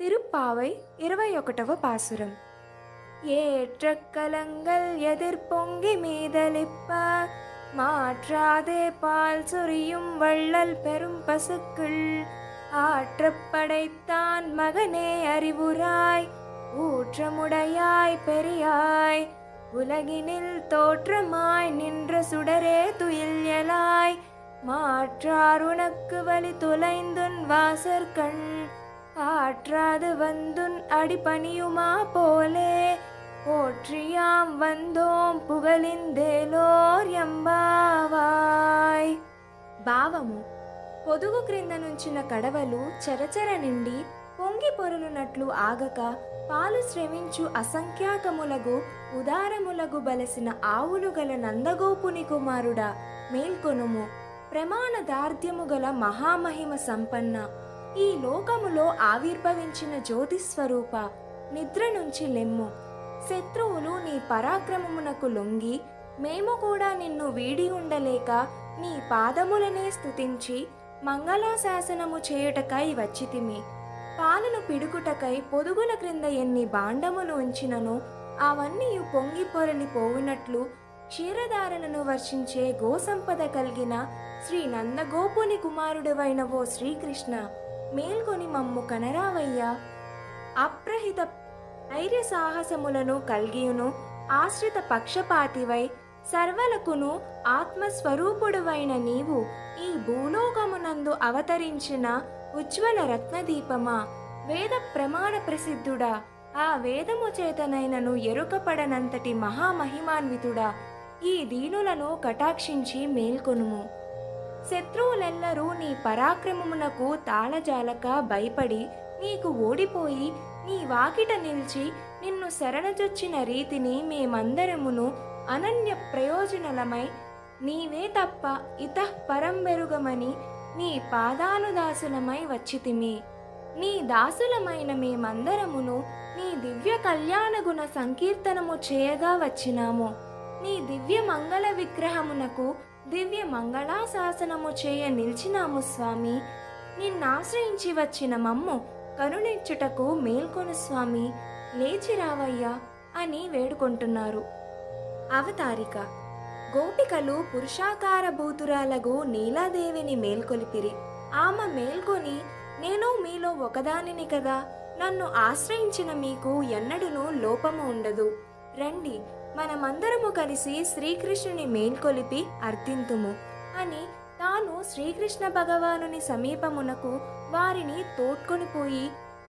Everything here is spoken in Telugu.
திருப்பாவை இறுவை ఒకటవ பாசுரம் ஏற்ற கலங்கள் எதிர்பொங்கி மீதளிப்ப மாற்றாதே பால் சொரியும் வள்ளல் பெரும் பசுக்கள் ஆற்றப் படைத்தான் மகனே அறிவுராய் ஊற்றமுடையாய் பெரியாய் உலகினில் தோற்றமாய் நின்ற சுடரே துயில்யலாய் மாற்றார் உனக்கு வழி துளைந்துன் வாசற்கண் ஆற்றாது வந்துன் அடிபணியுமா போலே போற்றியாம் வந்தோம் పుగలిందేలోర్ ఎంబావాయ్ భావము పొదుగు క్రింద నుంచిన కడవలు చెరచెర నిండి పొంగి పొరులునట్లు ఆగక పాలు శ్రవించు అసంఖ్యాకములగు ఉదారములగు బలసిన ఆవులు గల నందగోపుని కుమారుడా మేల్కొనుము ప్రమాణ దార్ఢ్యము గల మహామహిమ సంపన్న ఈ లోకములో ఆవిర్భవించిన జ్యోతిస్వరూప నిద్ర నుంచి లెమ్ము. శత్రువులు నీ పరాక్రమమునకు లొంగి మేము కూడా నిన్ను వీడి ఉండలేక నీ పాదములనే స్థుతించి మంగళాశాసనము చేయుటకై వచ్చితిమి. పాలను పిడుకుటకై పొదుగుల క్రింద ఎన్ని బాండములు ఉంచినను అవన్నీ పొంగి పొరలి పోవునట్లు క్షీరధారలను వర్షించే గోసంపద కలిగిన శ్రీ నందగోపుని కుమారుడువైన ఓ శ్రీకృష్ణ. మేల్కొని మమ్ము కనరావయ్యా. అప్రహిత ధైర్య సాహసములను కలిగియును ఆశ్రిత పక్షపాతివై సర్వలకును ఆత్మస్వరూపుడువైన నీవు ఈ భూలోకమునందు అవతరించిన ఉజ్వల రత్నదీపమా. వేద ప్రమాణ ప్రసిద్ధుడా. ఆ వేదము చేతనైనను ఎరుకపడనంతటి మహామహిమాన్వితుడా. ఈ దీనులను కటాక్షించి మేల్కొనుము. శత్రువులెల్లరూ నీ పరాక్రమమునకు తాళజాలక భయపడి నీకు ఓడిపోయి నీ వాకిట నిలిచి నిన్ను శరణజొచ్చిన రీతిని మేమందరమును అనన్య ప్రయోజనలమై నీవే తప్ప ఇతః పరంబెరుగమని నీ పాదానుదాసులమై వచ్చితిమి. నీ దాసులమైన మేమందరమును నీ దివ్య కళ్యాణగుణ సంకీర్తనము చేయగా వచ్చినాము. నీ దివ్య మంగళ విగ్రహమునకు దివ్య మంగళాశాసనము చేయ నిలిచినాము స్వామి. నిన్నాశ్రయించి వచ్చిన మమ్ము కరుణించుటకు మేల్కొను స్వామి. లేచి రావయ్యా అని వేడుకుంటున్నారు. అవతారిక. గోపికలు పురుషాకార భూతురాలగు నీలాదేవిని మేల్కొలిపిరి. ఆమె మేల్కొని నేను మీలో ఒకదానిని కదా. నన్ను ఆశ్రయించిన మీకు ఎన్నడూనూ లోపము ఉండదు. రండి మనమందరము కలిసి శ్రీకృష్ణుని మేల్కొలిపి అర్థింతుము అని తాను శ్రీకృష్ణ భగవానుని సమీపమునకు వారిని తోడ్కొనిపోయి